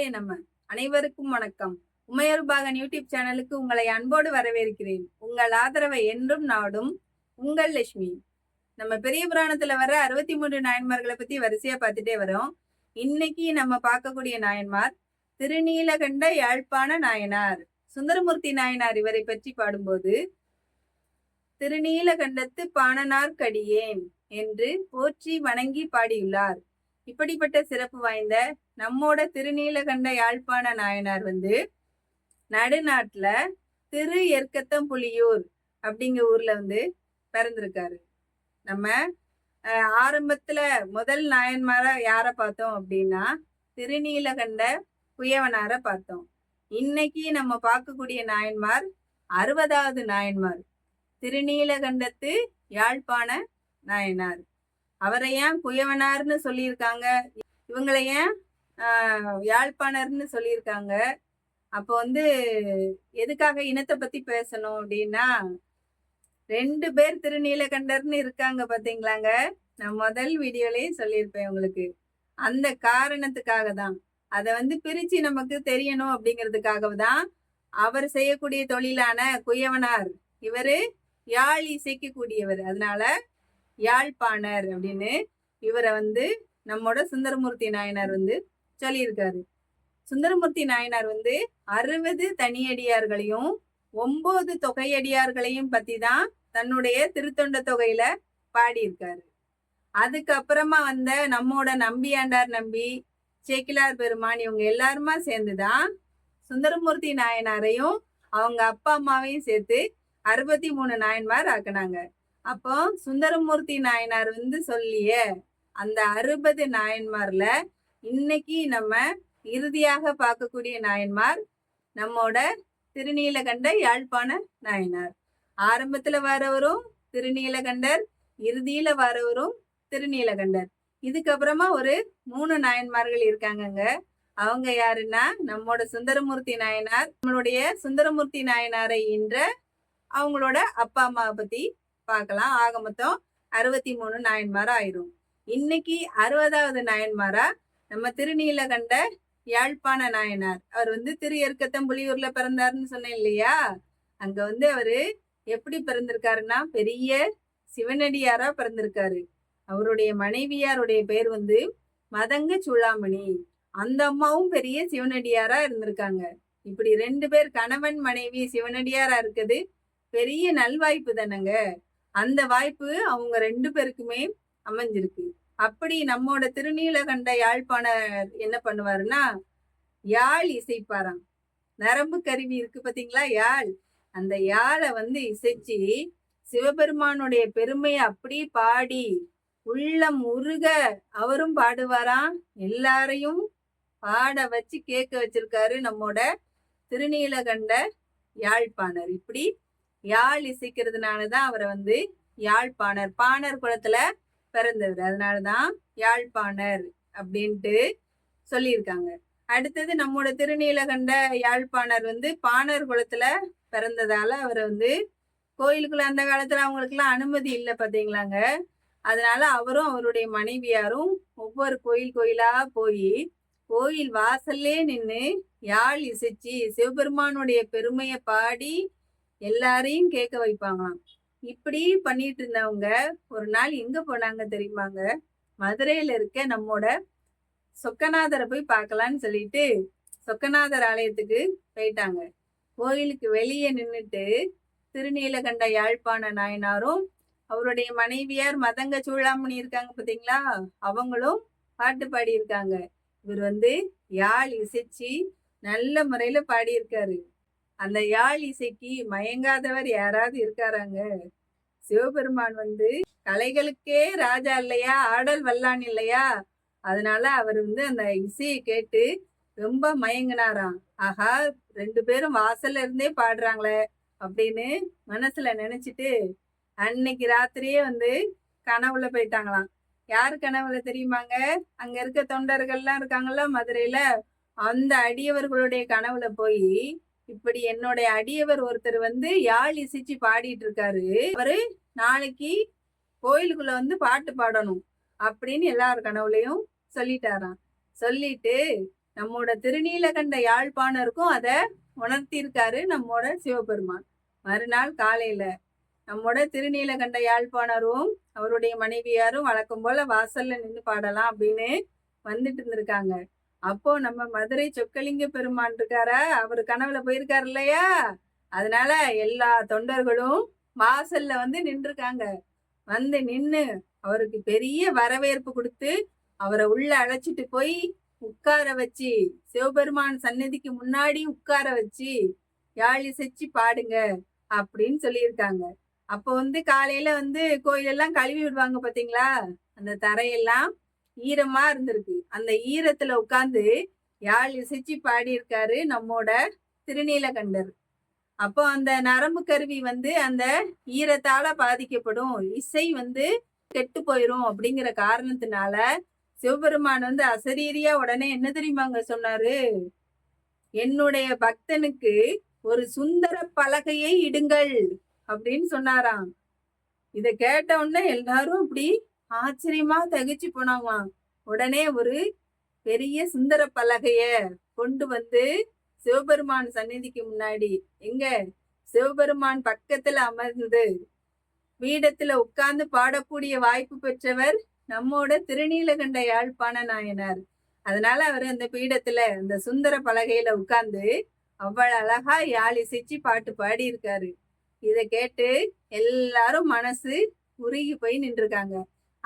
சிவாய நம்ம அனைவருக்கும் வணக்கம். உமையருபாகன் யூடியூப் சேனலுக்கு உங்களை அன்போடு வரவேற்கிறேன். உங்கள் ஆதரவை என்றும் நாடும் உங்கள் லட்சுமி. நம்ம பெரிய புராணத்துல வர அறுபத்தி மூன்று நாயன்மார்களை பத்தி வரிசையா பார்த்துட்டே வரோம். இன்னைக்கு நம்ம பார்க்கக்கூடிய நாயன்மார் திருநீலகண்ட யாழ்ப்பாண நாயனார். சுந்தரமூர்த்தி நாயனார் இவரை பற்றி பாடும்போது திருநீலகண்டத்து பாணனார்க்கடியேன் என்று போற்றி வணங்கி பாடியுள்ளார். இப்படிப்பட்ட சிறப்பு வாய்ந்த நம்மோட திருநீலகண்ட யாழ்ப்பாண நாயனார் வந்து நடுநாட்டுல திரு எர்க்கத்தம்புலியூர் அப்படிங்கிற ஊர்ல வந்து பிறந்திருக்காரு. நம்ம ஆரம்பத்தில் ஆரம்பத்துல முதல் நாயன்மாரா யார பார்த்தோம் அப்படின்னா திருநீலகண்ட குயவனார பார்த்தோம். இன்னைக்கு நம்ம பார்க்கக்கூடிய நாயன்மார் அறுபதாவது நாயன்மார் திருநீலகண்டத்து யாழ்ப்பாண நாயனார். அவரை ஏன் குயவனார்னு சொல்லியிருக்காங்க? இவங்களை ஏன் யாழ்ப்பாணர்னு சொல்லியிருக்காங்க? அப்போ வந்து எதுக்காக இனத்தை பத்தி பேசணும் அப்படின்னா ரெண்டு பேர் திருநீலகண்டர்னு இருக்காங்க பாத்தீங்களாங்க? நான் முதல் வீடியோலயே சொல்லியிருப்பேன் உங்களுக்கு. அந்த காரணத்துக்காக தான். அதை வந்து பிரிச்சு நமக்கு தெரியணும் அப்படிங்கிறதுக்காக தான் அவர் செய்யக்கூடிய தொழிலான குயவனார். இவரு யாழ் இசைக்கக்கூடியவர். அதனால யாழ்ப்பாணர் அப்படின்னு இவரை வந்து நம்மோட சுந்தரமூர்த்தி நாயனார் வந்து சொல்லியிருக்காரு. சுந்தரமூர்த்தி நாயனார் வந்து அறுபது தனியடியார்களையும் ஒன்பது தொகையடியார்களையும் பத்தி தான் தன்னுடைய திருத்தொண்ட தொகையில பாடியிருக்காரு. அதுக்கப்புறமா வந்த நம்மோட நம்பியாண்டார் நம்பி சேக்கிலார் பெருமான் இவங்க எல்லாருமா சேர்ந்துதான் சுந்தரமூர்த்தி நாயனாரையும் அவங்க அப்பா அம்மாவையும் சேர்த்து அறுபத்தி மூணு நாயன்மார் ஆக்குனாங்க. அப்போ சுந்தரமூர்த்தி நாயனார் வந்து சொல்லிய அந்த அறுபது நாயன்மார்ல இன்னைக்கு நம்ம இறுதியாக பார்க்கக்கூடிய நாயன்மார் நம்மோட திருநீலகண்ட யாழ்ப்பாண நாயனார். ஆரம்பத்துல வரவரும் திருநீலகண்டர் இறுதியில வரவரும் திருநீலகண்டர். இதுக்கப்புறமா ஒரு மூணு நாயன்மார்கள் இருக்காங்கங்க. அவங்க யாருன்னா நம்மோட சுந்தரமூர்த்தி நாயனார் நம்மளுடைய சுந்தரமூர்த்தி நாயனாரை இன்ற அவங்களோட அப்பா அம்மாவை பத்தி பார்க்கலாம். ஆக மொத்தம் அறுபத்தி மூணு நாயன்மாரா ஆயிரும். இன்னைக்கு அறுபதாவது நாயன்மாரா நம்ம திருநீலகண்ட யாழ்ப்பாண நாயனார். அவர் வந்து திரு எருக்கத்தம்புலியூர்ல பிறந்தாருன்னு சொன்னேன் இல்லையா? அங்க வந்து அவரு எப்படி பிறந்திருக்காருன்னா பெரிய சிவனடியாரா பிறந்திருக்காரு. அவருடைய மனைவியாருடைய பேர் வந்து மதங்க சூளாமணி. அந்த அம்மாவும் பெரிய சிவனடியாரா இருந்திருக்காங்க. இப்படி ரெண்டு பேர் கணவன் மனைவி சிவனடியாரா இருக்குது. பெரிய நல்வாய்ப்பு தானங்க. அந்த வாய்ப்பு அவங்க ரெண்டு பேருக்குமே அமைஞ்சிருக்கு. அப்படி நம்மோட திருநீலகண்ட யாழ்ப்பாணர் என்ன பண்ணுவாருன்னா யாழ் இசைப்பாராம். நரம்பு கருவி இருக்கு பாத்தீங்களா யாழ்? அந்த யாழை வந்து இசைச்சு சிவபெருமானுடைய பெருமையை அப்படி பாடி உள்ளம் உருக அவரும் பாடுவாராம். எல்லாரையும் பாட வச்சு கேட்க வச்சிருக்காரு நம்மோட திருநீலகண்ட யாழ்ப்பாணர். இப்படி யாழ் இசைக்கிறதுனாலதான் அவரை வந்து யாழ்ப்பாணர் பாணர் குளத்துல பிறந்தவர். அதனாலதான் யாழ்ப்பாணர் அப்படின்ட்டு சொல்லியிருக்காங்க. அடுத்தது நம்மோட திருநீலகண்ட யாழ்ப்பாணர் வந்து பாணர் குளத்துல பிறந்ததால அவரை வந்து கோயிலுக்குள்ள அந்த காலத்துல அவங்களுக்குலாம் அனுமதி இல்லை பாத்தீங்களாங்க. அதனால அவரும் அவருடைய மனைவியாரும் ஒவ்வொரு கோயில் கோயிலா போய் கோயில் வாசல்லே நின்று யாழ் இசைச்சு சிவபெருமானுடைய பெருமையை பாடி எல்லாரையும் கேட்க வைப்பாங்களாம். இப்படி பண்ணிட்டு இருந்தவங்க ஒரு நாள் எங்க போனாங்க தெரியுமாங்க? மதுரையில இருக்க நம்மோட சொக்கநாதரை போய் பார்க்கலான்னு சொல்லிட்டு சொக்கநாதர் ஆலயத்துக்கு போயிட்டாங்க. கோயிலுக்கு வெளியே நின்றுட்டு திருநீலகண்ட யாழ்ப்பாண நாயனாரும் அவருடைய மனைவியார் மதங்க சூழாமணி இருக்காங்க பார்த்தீங்களா அவங்களும் பாட்டு பாடியிருக்காங்க. இவர் வந்து யாழ் இசைச்சு நல்ல முறையில் பாடியிருக்காரு. அந்த யாழ் இசைக்கு மயங்காதவர் யாராவது இருக்காராங்க? சிவபெருமான் வந்து கலைகளுக்கே ராஜா இல்லையா? ஆடல் வல்லான் இல்லையா? அதனால அவர் வந்து அந்த இசையை கேட்டு ரொம்ப மயங்கினாராம். ஆஹா ரெண்டு பேரும் வாசல்ல இருந்தே பாடுறாங்களே அப்படின்னு மனசுல நினைச்சிட்டு அன்னைக்கு ராத்திரியே வந்து கனவுல போயிட்டாங்களாம். யார் கனவுல தெரியுமாங்க? அங்க இருக்க தொண்டர்கள்லாம் இருக்காங்கல்ல மதுரையில. அந்த அடியவர்களுடைய கனவுல போய் இப்படி என்னுடைய அடியவர் ஒருத்தர் வந்து யாழ் இசைச்சு பாடிட்டு இருக்காரு அவரு நாளைக்கு கோயிலுக்குள்ள வந்து பாட்டு பாடணும் அப்படின்னு எல்லார் கனவுலையும் சொல்லிட்டாராம். சொல்லிட்டு நம்மோட திருநீலகண்ட யாழ்ப்பாணருக்கும் அதை உணர்த்தியிருக்காரு நம்மோட சிவபெருமான். மறுநாள் காலையில நம்மோட திருநீலகண்ட யாழ்ப்பாணரும் அவருடைய மனைவியாரும் வழக்கம் போல வாசல்ல நின்று பாடலாம் அப்படின்னு வந்துட்டு இருந்திருக்காங்க. அப்போ நம்ம மதுரை சொக்கலிங்க பெருமான் இருக்காரா? அவர் கனவுல போயிருக்காரு இல்லையா? அதனால எல்லா தொண்டர்களும் வாசல்ல வந்து நின்றுருக்காங்க. வந்து நின்று அவருக்கு பெரிய வரவேற்பு கொடுத்து அவரை உள்ள அழைச்சிட்டு போய் உட்கார வச்சு சிவபெருமான் சன்னதிக்கு முன்னாடி உட்கார வச்சு யாழ் இசைச்சு பாடுங்க அப்படின்னு சொல்லியிருக்காங்க. அப்போ வந்து காலையில வந்து கோயிலெல்லாம் கழுவி விடுவாங்க பாத்தீங்களா? அந்த தரையெல்லாம் ஈரமா இருந்திருக்கு. அந்த ஈரத்துல உட்காந்து யாழ் இசைச்சு பாடியிருக்காரு நம்மோட திருநீலகண்டர். அப்போ அந்த நரம்பு கருவி வந்து அந்த ஈரத்தால பாதிக்கப்படும். இசை வந்து கெட்டு போயிரும் அப்படிங்கிற காரணத்தினால சிவபெருமான் வந்து அசரீரியா உடனே என்ன தெரியுமாங்க சொன்னாரு? என்னுடைய பக்தனுக்கு ஒரு சுந்தர பலகையை இடுங்கள் அப்படின்னு சொன்னாராம். இத கேட்ட உடனே எல்லாரும் அப்படி ஆச்சரியமா தகிச்சு போனாங்களாம். உடனே ஒரு பெரிய சுந்தர பலகைய கொண்டு வந்து சிவபெருமான் சந்நிதிக்கு முன்னாடி எங்க? சிவபெருமான் பக்கத்துல அமர்ந்து பீடத்துல உட்கார்ந்து பாடக்கூடிய வாய்ப்பு பெற்றவர் நம்மோட திருநீலகண்ட யாழ்ப்பாண நாயனார். அதனால அவர் அந்த பீடத்துல அந்த சுந்தர பலகையில உட்கார்ந்து அவ்வளவு அழகா யாழ் இசைச்சு பாட்டு பாடி இருக்காரு இதை கேட்டு எல்லாரும் மனசு உருகி போய் நின்றுருக்காங்க.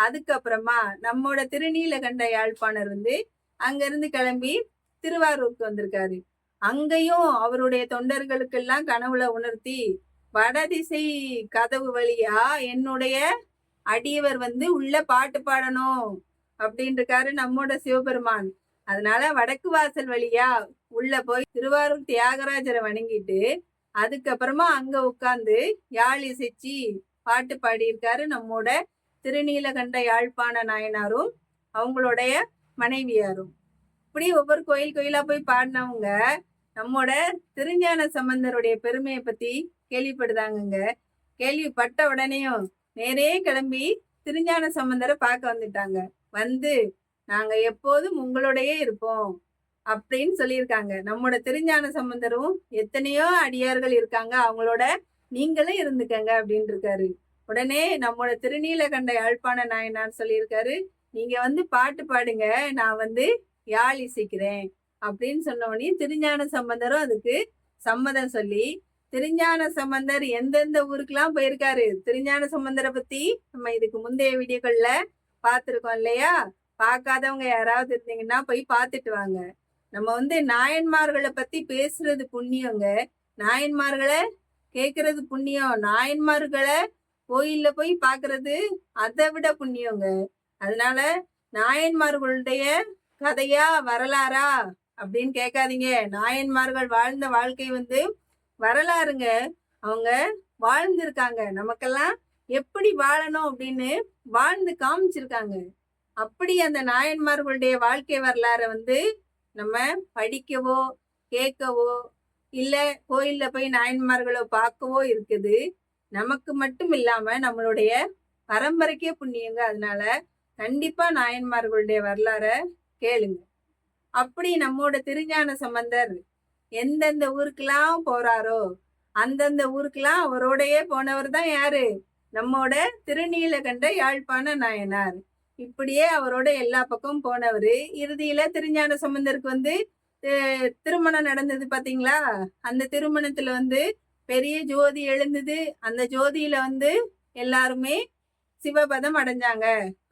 அதுக்கப்புறமா நம்மோட திருநீலகண்ட யாழ்ப்பாணர் வந்து அங்கிருந்து கிளம்பி திருவாரூருக்கு வந்திருக்காரு. அங்கேயும் அவருடைய தொண்டர்களுக்கெல்லாம் கனவுல உணர்த்தி வடதிசை கதவு வழியா என்னுடைய அடியவர் வந்து உள்ள பாட்டு பாடணும் அப்படின்னு நம்மோட சிவபெருமான். அதனால வடக்கு வாசல் வழியா உள்ள போய் திருவாரூர் தியாகராஜரை வணங்கிட்டு அதுக்கப்புறமா அங்க உட்கார்ந்து யாழ் இசைச்சி பாட்டு பாடியிருக்காரு நம்மோட திருநீலகண்ட யாழ்ப்பாண நாயனாரும் அவங்களுடைய மனைவியாரும். இப்படி ஒவ்வொரு கோயில் கோயிலா போய் பாடினவங்க நம்மோட திருஞான சம்பந்தருடைய பெருமையை பத்தி கேள்விப்படுதாங்கங்க. கேள்விப்பட்ட உடனேயும் நேரே கிளம்பி திருஞான சம்பந்தரை பார்க்க வந்துட்டாங்க. வந்து நாங்க எப்போதும் உங்களோடயே இருப்போம் அப்படின்னு சொல்லியிருக்காங்க. நம்மோட திருஞான சம்பந்தரும் எத்தனையோ அடியார்கள் இருக்காங்க. அவங்களோட நீங்களும் இருந்துக்கங்க அப்படின்னு இருக்காரு. உடனே நம்மோட திருநீலகண்ட யாழ்ப்பாண நாயனார் சொல்லியிருக்காரு நீங்க வந்து பாட்டு பாடுங்க நான் வந்து யாழ் இசைக்கிறேன். அப்படின்னு சொன்ன உடனே திருஞான சம்பந்தரும் அதுக்கு சம்மதம் சொல்லி திருஞான சம்பந்தர் எந்தெந்த ஊருக்கெல்லாம் போயிருக்காரு? திருஞான சம்பந்தரை பத்தி நம்ம இதுக்கு முந்தைய வீடியோக்கள்ல பார்த்துருக்கோம் இல்லையா? பார்க்காதவங்க யாராவது இருந்தீங்கன்னா போய் பார்த்துட்டு வாங்க. நம்ம வந்து நாயன்மார்களை பத்தி பேசுறது புண்ணியங்க. நாயன்மார்களை கேட்கறது புண்ணியம். நாயன்மார்களை கோயில்ல போய் பாக்குறது அதை விட புண்ணியங்க. அதனால நாயன்மார்களுடைய கதையா வரலாறா அப்படின்னு கேட்காதீங்க. நாயன்மார்கள் வாழ்ந்த வாழ்க்கை வந்து வரலாறுங்க. அவங்க வாழ்ந்திருக்காங்க. நமக்கெல்லாம் எப்படி வாழணும் அப்படின்னு வாழ்ந்து காமிச்சிருக்காங்க. அப்படி அந்த நாயன்மார்களுடைய வாழ்க்கை வரலாறை வந்து நம்ம படிக்கவோ கேட்கவோ இல்லை கோயிலில் போய் நாயன்மார்களை பார்க்கவோ இருக்குது. நமக்கு மட்டும் இல்லாம நம்மளுடைய பரம்பரைக்கே புண்ணியங்க. அதனால கண்டிப்பா நாயன்மார்களுடைய வரலாற கேளுங்க. அப்படி நம்மோட திருஞான சம்பந்தர் எந்தெந்த ஊருக்கெல்லாம் போறாரோ அந்தந்த ஊருக்கெல்லாம் அவரோடையே போனவர் தான் யாரு? நம்மோட திருநீலகண்ட யாழ்ப்பாண நாயனார். இப்படியே அவரோட எல்லா பக்கமும் போனவர். இறுதியில திருஞான சம்பந்தருக்கு வந்து திருமணம் நடந்தது பாத்தீங்களா? அந்த திருமணத்துல வந்து பெரிய ஜோதி எழுந்தது. அந்த ஜோதியில வந்து எல்லாருமே சிவபதம் அடைஞ்சாங்க.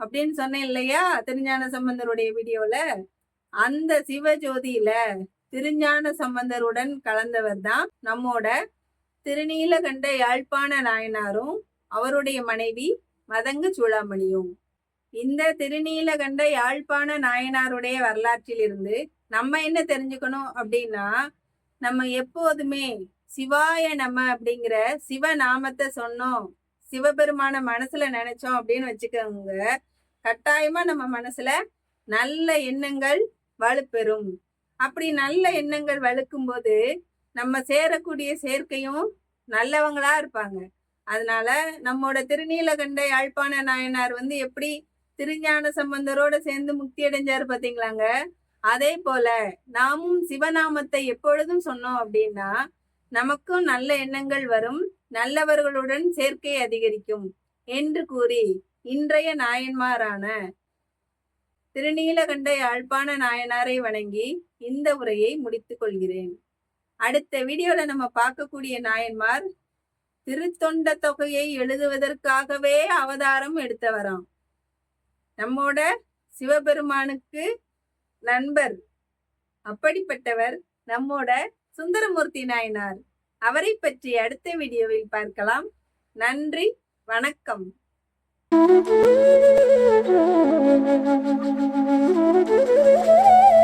அப்படின்னு சொன்னேன் இல்லையா? திருஞான சம்பந்தருடைய வீடியோல. அந்த சிவ ஜோதியில திருஞான சம்பந்தருடன் கலந்தவர் தான் நம்மோட திருநீலகண்ட யாழ்ப்பாண நாயனாரும் அவருடைய மனைவி மதங்கு சூளாமணியும். இந்த திருநீலகண்ட யாழ்ப்பாண நாயனாருடைய வரலாற்றிலிருந்து நம்ம என்ன தெரிஞ்சுக்கணும் அப்படின்னா நம்ம எப்போதுமே சிவாய நம்ம அப்படிங்கிற சிவ நாமத்தை சொன்னோம். சிவபெருமான மனசுல நினைச்சோம் அப்படின்னு வச்சுக்கோங்க. கட்டாயமா நம்ம மனசுல நல்ல எண்ணங்கள் வலுப்பெறும். அப்படி நல்ல எண்ணங்கள் வலுக்கும் போது நம்ம சேரக்கூடிய சேர்க்கையும் நல்லவங்களா இருப்பாங்க. அதனால நம்மோட திருநீலகண்ட யாழ்ப்பாண நாயனார் வந்து எப்படி திருஞான சம்பந்தரோட சேர்ந்து முக்தி அடைஞ்சாரு பாத்தீங்களாங்க? அதே போல நாமும் சிவநாமத்தை எப்பொழுதும் சொன்னோம் அப்படின்னா நமக்கும் நல்ல எண்ணங்கள் வரும். நல்லவர்களுடன் சேர்க்கை அதிகரிக்கும் என்று கூறி இன்றைய நாயன்மாரான திருநீலகண்ட யாழ்ப்பாண நாயனாரை வணங்கி இந்த உரையை முடித்துக் கொள்கிறேன். அடுத்த வீடியோல நம்ம பார்க்கக்கூடிய நாயன்மார் திருத்தொண்ட தொகையை எழுதுவதற்காகவே அவதாரம் எடுத்தவராம். நம்மோட சிவபெருமானுக்கு நண்பர் அப்படிப்பட்டவர் நம்மோட சுந்தரமூர்த்தி நாயனார். அவரை பற்றி அடுத்த வீடியோவில் பார்க்கலாம். நன்றி வணக்கம். Thank you.